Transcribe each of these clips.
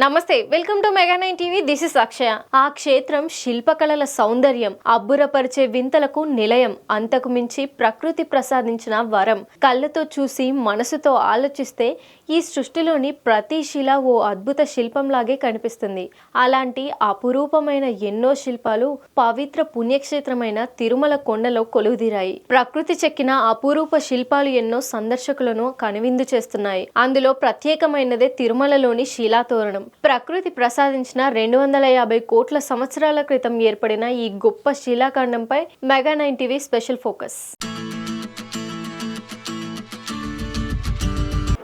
నమస్తే welcome to mega nine TV. This is Akshaya. ఆ క్షేత్రం శిల్పకళల సౌందర్యం అబ్బురపరిచే వింతలకు నిలయం అంతకు మించి ప్రకృతి ప్రసాదించిన వరం. కళ్ళతో చూసి మనసుతో ఆలోచిస్తే ఈ సృష్టిలోని ప్రతి శిల ఓ అద్భుత శిల్పంలాగే కనిపిస్తుంది. అలాంటి అపురూపమైన ఎన్నో శిల్పాలు పవిత్ర పుణ్యక్షేత్రమైన తిరుమల కొండలో కొలువుదీరాయి. ప్రకృతి చెక్కిన అపురూప శిల్పాలు ఎన్నో సందర్శకులను కనువిందు చేస్తున్నాయి. అందులో ప్రత్యేకమైనదే తిరుమలలోని శిలాతోరణం. ప్రకృతి ప్రసాదించిన రెండు వందల యాభై కోట్ల సంవత్సరాల క్రితం ఏర్పడిన ఈ గొప్ప శిలాఖండంపై mega nine TV special focus.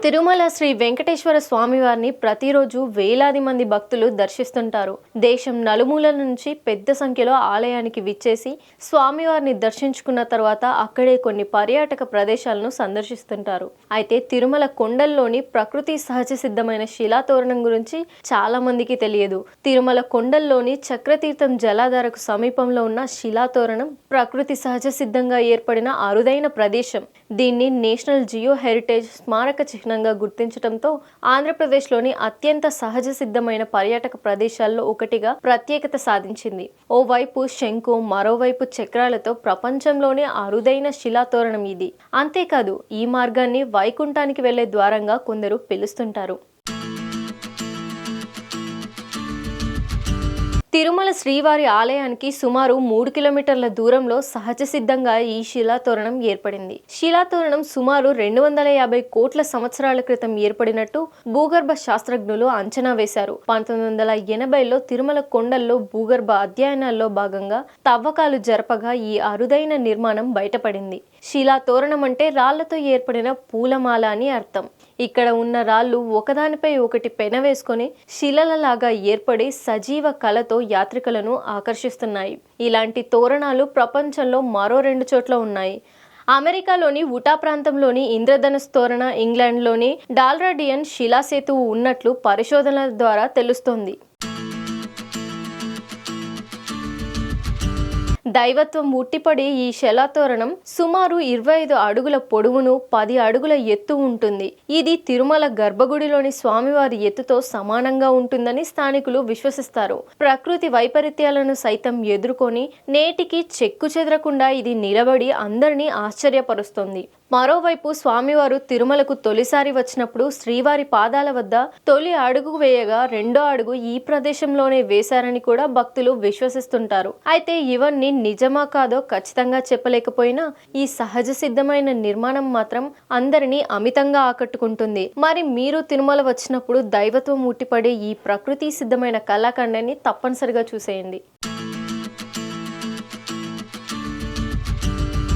Tirumala Shri Venkateswara స్వామివారిని ప్రతిరోజు వేలాది మంది భక్తులు దర్శిస్తుంటారు. దేశం నలుమూలల నుంచి పెద్ద సంఖ్యలో ఆలయానికి విచ్చేసి స్వామివారిని దర్శించుకున్న తర్వాత అక్కడే కొన్ని పర్యాటక ప్రదేశాలను సందర్శిస్తుంటారు. అయితే తిరుమల కొండల్లోని ప్రకృతి సహజ సిద్ధమైన శిలాతోరణం గురించి చాలా మందికి తెలియదు. తిరుమల కొండల్లోని చక్రతీర్థం జలాధారకు సమీపంలో ఉన్న శిలాతోరణం ప్రకృతి సహజ సిద్ధంగా ఏర్పడిన అరుదైన ప్రదేశం. దీన్ని నేషనల్ జియో హెరిటేజ్ స్మారక చిహ్నంగా గుర్తించడంతో ఆంధ్రప్రదేశ్లోని అత్యంత సహజ సిద్ధమైన పర్యాటక ప్రదేశాల్లో ఒకటిగా ప్రత్యేకత సాధించింది. ఓవైపు శంకు మరోవైపు చక్రాలతో ప్రపంచంలోనే అరుదైన శిలాతోరణం ఇది. అంతేకాదు ఈ మార్గాన్ని వైకుంఠానికి వెళ్ళే ద్వారంగా కొందరు పిలుస్తుంటారు. తిరుమల శ్రీవారి ఆలయానికి సుమారు మూడు కిలోమీటర్ల దూరంలో సహజ సిద్ధంగా ఈ శిలాతోరణం ఏర్పడింది. శిలాతోరణం సుమారు రెండు వందల యాభై కోట్ల సంవత్సరాల క్రితం ఏర్పడినట్టు భూగర్భ శాస్త్రజ్ఞులు అంచనా వేశారు. పంతొమ్మిది వందల ఎనభైలో తిరుమల కొండల్లో భూగర్భ అధ్యయనాల్లో భాగంగా తవ్వకాలు జరపగా ఈ అరుదైన నిర్మాణం బయటపడింది. శిలాతోరణం అంటే రాళ్ళతో ఏర్పడిన పూలమాల అని అర్థం. ఇక్కడ ఉన్న రాళ్ళు ఒకదానిపై ఒకటి పెనవేసుకొని శిలలలాగా ఏర్పడి సజీవ కళతో యాత్రికులను ఆకర్షిస్తున్నాయి. ఇలాంటి తోరణాలు ప్రపంచంలో మరో రెండు చోట్ల ఉన్నాయి. అమెరికాలోని ఉటా ప్రాంతంలోని ఇంద్రధనుస్ తోరణ ఇంగ్లాండ్లోని డాల్రాడియన్ శిలాసేతువు ఉన్నట్లు పరిశోధనల ద్వారా తెలుస్తోంది. దైవత్వం ఉట్టిపడి ఈ శిలాతోరణం సుమారు ఇరవై ఐదు అడుగుల పొడవును పది అడుగుల ఎత్తు ఉంటుంది. ఇది తిరుమల గర్భగుడిలోని స్వామివారి ఎత్తుతో సమానంగా ఉంటుందని స్థానికులు విశ్వసిస్తారు. ప్రకృతి వైపరీత్యాలను సైతం ఎదుర్కొని నేటికి చెక్కు చెదరకుండా ఇది నిలబడి అందరినీ ఆశ్చర్యపరుస్తుంది. మరోవైపు స్వామివారు తిరుమలకు తొలిసారి వచ్చినప్పుడు శ్రీవారి పాదాల వద్ద తొలి అడుగు వేయగా రెండో అడుగు ఈ ప్రదేశంలోనే వేశారని కూడా భక్తులు విశ్వసిస్తుంటారు. అయితే ఇవన్నీ నిజమా కాదో ఖచ్చితంగా చెప్పలేకపోయినా ఈ సహజ సిద్ధమైన నిర్మాణం మాత్రం అందరినీ అమితంగా ఆకట్టుకుంటుంది. మరి మీరు తిరుమల వచ్చినప్పుడు దైవత్వం ఉట్టిపడే ఈ ప్రకృతి సిద్ధమైన కళాఖండాన్ని తప్పనిసరిగా చూసేయండి.